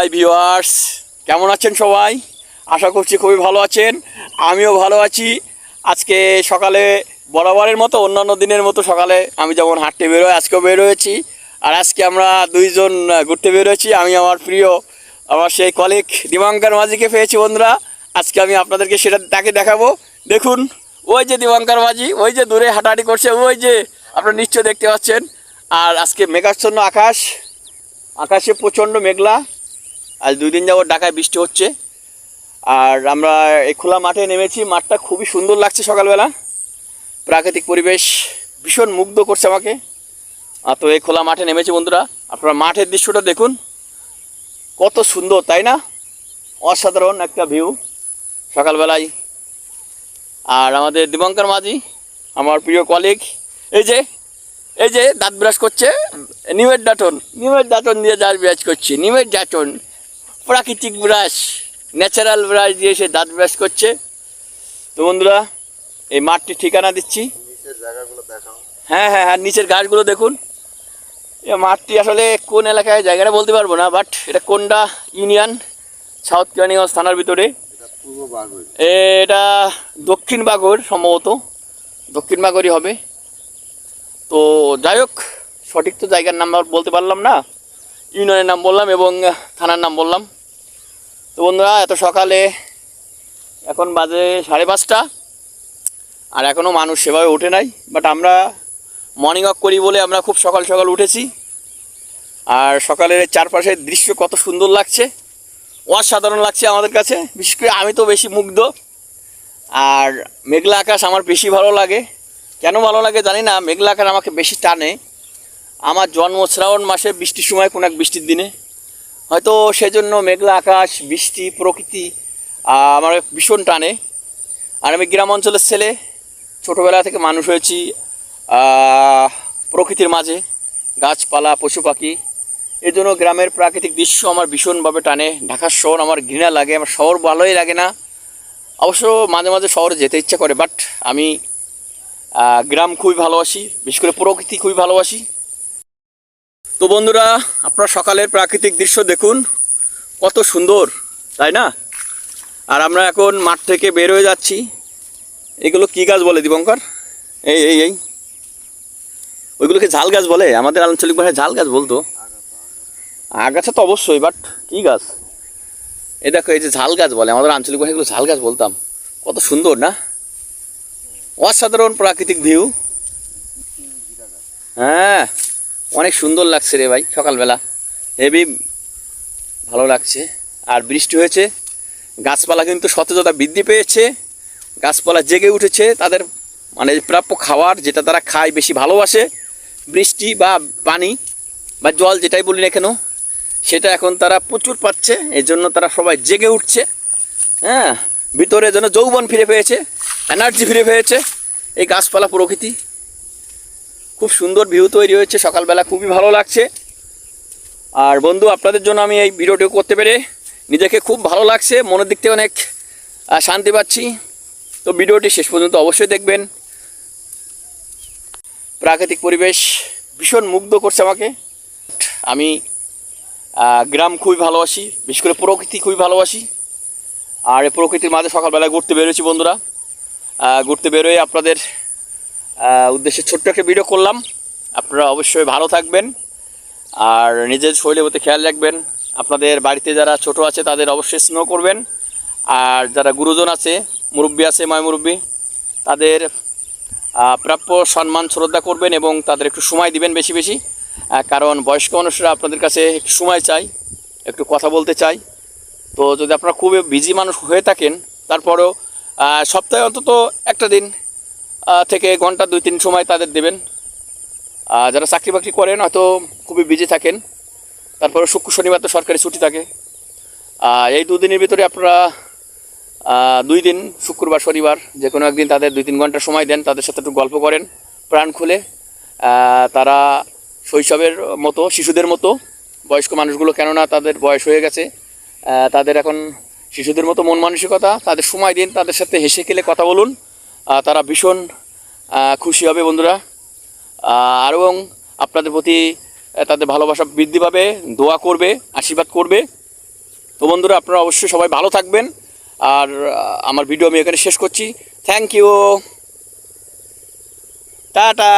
Hi viewers, কেমন আছেন সবাই? আশা করছি খুবই ভালো আছেন। আমিও ভালো আছি। আজকে সকালে বরাবরের মতো, অন্যান্য দিনের মতো সকালে আমি যেমন হাঁটতে বেরোয় আজকেও বেরোয়েছি। আর আজকে আমরা দুইজন ঘুরতে বেরোয়েছি। আমি আমার প্রিয়, আমার সেই কলিগ দিবাঙ্কার মাঝিকে পেয়েছি বন্ধুরা। আজকে আমি আপনাদেরকে সেটা তাকে দেখাবো। দেখুন, ওই যে দিবাঙ্কার মাঝি, ওই যে দূরে হাঁটাহাঁটি করছে, ওই যে আপনারা নিশ্চয় দেখতে পাচ্ছেন। আর আজকে মেঘাচ্ছন্ন আকাশ, আকাশে প্রচণ্ড মেঘলা। আজ দুই দিন যাবত ঢাকায় বৃষ্টি হচ্ছে। আর আমরা এই খোলা মাঠে নেমেছি। মাঠটা খুবই সুন্দর লাগছে সকালবেলা। প্রাকৃতিক পরিবেশ ভীষণ মুগ্ধ করছে আমাকে। আর তো এই খোলা মাঠে নেমেছি বন্ধুরা। আপনারা মাঠের দৃশ্যটা দেখুন। কত সুন্দর, তাই না? অসাধারণ একটা ভিউ সকালবেলায়। আর আমাদের দিবঙ্কর মাঝি, আমার প্রিয় কলিগ এই যে এই যে দাঁত ব্রাশ করছে, নিমের ডাটন নিমের ডাটন দিয়ে দাঁত ব্রাশ করছে, নিমের ডাটন প্রাকৃতিক ব্রাশ ন্যাচারাল ব্রাশ দিয়ে সে দাঁত ব্রাশ করছে। তো বন্ধুরা এই মাঠটির ঠিকানা দিচ্ছি। হ্যাঁ হ্যাঁ হ্যাঁ নিচের গাছগুলো দেখুন। এ মাঠটি আসলে কোন এলাকায় জায়গাটা বলতে পারব না বাট এটা কোনটা ইউনিয়ন সাউথ কেরানীগঞ্জ থানার ভিতরে। এটা দক্ষিণ বাগর সম্ভবত। দক্ষিণ বাগরই হবে। তো যাই হোক সঠিক তো জায়গার নাম আর বলতে পারলাম না। ইউনিয়নের নাম বললাম এবং থানার নাম বললাম। তো বন্ধুরা, এত সকালে এখন বাজে সাড়ে পাঁচটা, আর এখনও মানুষ সেভাবে ওঠে নাই। বাট আমরা মর্নিং ওয়াক করি বলে আমরা খুব সকাল সকাল উঠেছি। আর সকালের চারপাশের দৃশ্য কত সুন্দর লাগছে, অসাধারণ লাগছে আমাদের কাছে। বিশেষ করে আমি তো বেশি মুগ্ধ। আর মেঘলা আকাশ আমার বেশি ভালো লাগে। কেন ভালো লাগে জানি না, মেঘলা আকাশ আমাকে বেশি টানে। আমার জন্ম শ্রাবণ মাসে বৃষ্টির সময় কোনো এক বৃষ্টির দিনে। হয়তো সেজন্য মেঘলা আকাশ, বৃষ্টি, প্রকৃতি আমার ভীষণ টানে। আর আমি গ্রাম অঞ্চলের ছেলে, ছোটোবেলা থেকে মানুষ হয়েছি প্রকৃতির মাঝে, গাছপালা পশু পাখি এই জন্য গ্রামের প্রাকৃতিক দৃশ্য আমার ভীষণভাবে টানে। ঢাকার শহর আমার ঘৃণা লাগে, আমার শহর ভালোই লাগে না। অবশ্য মাঝে মাঝে শহরে যেতে ইচ্ছা করে, বাট আমি গ্রাম খুবই ভালোবাসি, বিশেষ করে প্রকৃতি খুবই ভালোবাসি। তো বন্ধুরা, আপনারা সকালের প্রাকৃতিক দৃশ্য দেখুন। কত সুন্দর, তাই না? আর আমরা এখন মাঠ থেকে বের হয়ে যাচ্ছি। এগুলো কি গাছ বলে, দীপঙ্কর? এই এই এই। ওইগুলোকে ঝাল গাছ বলে? আমাদের আঞ্চলিক ভাষায় ঝাল গাছ বলতো। আগাছা তো অবশ্যই বাট কি গাছ? এই দেখো, এই যে ঝাল গাছ বলে। আমাদের আঞ্চলিক ভাষায় এগুলো ঝাল গাছ বলতাম। কত সুন্দর, না? অসাধারণ প্রাকৃতিক ভিউ। হ্যাঁ। অনেক সুন্দর লাগছে রে ভাই সকালবেলা। হেভি ভালো লাগছে। আর বৃষ্টি হয়েছে, গাছপালা কিন্তু সতেজতা বৃদ্ধি পেয়েছে। গাছপালা জেগে উঠেছে, তাদের মানে প্রাপ্য খাবার যেটা তারা খায় বেশি ভালোবাসে, বৃষ্টি বা পানি বা জল যেটাই বলি না কেন, সেটা এখন তারা প্রচুর পাচ্ছে এই জন্য তারা সবাই জেগে উঠছে। হ্যাঁ ভিতরে যেন যৌবন ফিরে পেয়েছে এনার্জি ফিরে পেয়েছে, এই গাছপালা প্রকৃতি। খুব সুন্দর ভিউ তৈরি হয়েছে, সকালবেলা খুবই ভালো লাগছে। আর বন্ধু, আপনাদের জন্য আমি এই ভিডিওটি করতে পেরে নিজেকে খুব ভালো লাগছে, মনের দিক থেকে অনেক শান্তি পাচ্ছি। তো ভিডিওটি শেষ পর্যন্ত অবশ্যই দেখবেন। প্রাকৃতিক পরিবেশ ভীষণ মুগ্ধ করছে আমাকে। আমি গ্রাম খুবই ভালোবাসি, বিশেষ করে প্রকৃতি খুবই ভালোবাসি। আর প্রকৃতির মাঝে সকালবেলা ঘুরতে বেরোছি বন্ধুরা। ঘুরতে বেরোয় আপনাদের উদ্দেশ্যে ছোট্ট একটা ভিডিও করলাম। আপনারা অবশ্যই ভালো থাকবেন আর নিজের শরীরের প্রতি খেয়াল রাখবেন। আপনাদের বাড়িতে যারা ছোট আছে, তাদের অবশ্যই স্নো করবেন। আর যারা গুরুজন আছে, মুরব্বী আছে, ময় মুরব্বী, তাদের প্রাপ্য সম্মান শ্রদ্ধা করবেন এবং তাদের একটু সময় দিবেন বেশি বেশি। কারণ বয়স্ক মানুষরা আপনাদের কাছে একটু সময় চাই একটু কথা বলতে চাই তো যদি আপনারা খুবই বিজি মানুষ হয়ে থাকেন, তারপরেও সপ্তাহে অন্তত একটা দিন থেকে ঘণ্টা দুই তিন সময় তাদের দেবেন। যারা চাকরি বাকরি করেন, হয়তো খুবই বিজি থাকেন। তারপরে শুক্র, শনিবার তো সরকারি ছুটি থাকে। এই দুদিনের ভিতরে আপনারা দুই দিন, শুক্রবার, শনিবার যে কোনো একদিন তাদের দুই তিন ঘণ্টা সময় দেন, তাদের সাথে একটু গল্প করেন, প্রাণ খুলে। তারা শৈশবের মতো, শিশুদের মতো, বয়স্ক মানুষগুলো কেননা তাদের বয়স হয়ে গেছে তাদের এখন শিশুদের মতো মন মানসিকতা, তাদের সময় দিন, তাদের সাথে হেসে খেলে কথা বলুন। তারা ভীষণ খুশি হবে বন্ধুরা। আর এবং আপনাদের প্রতি তাদের ভালোবাসা বৃদ্ধি পাবে, দোয়া করবে, আশীর্বাদ করবে। তো বন্ধুরা, আপনারা অবশ্যই সবাই ভালো থাকবেন। আর আমার ভিডিও আমি এখানে শেষ করছি। Thank you tata.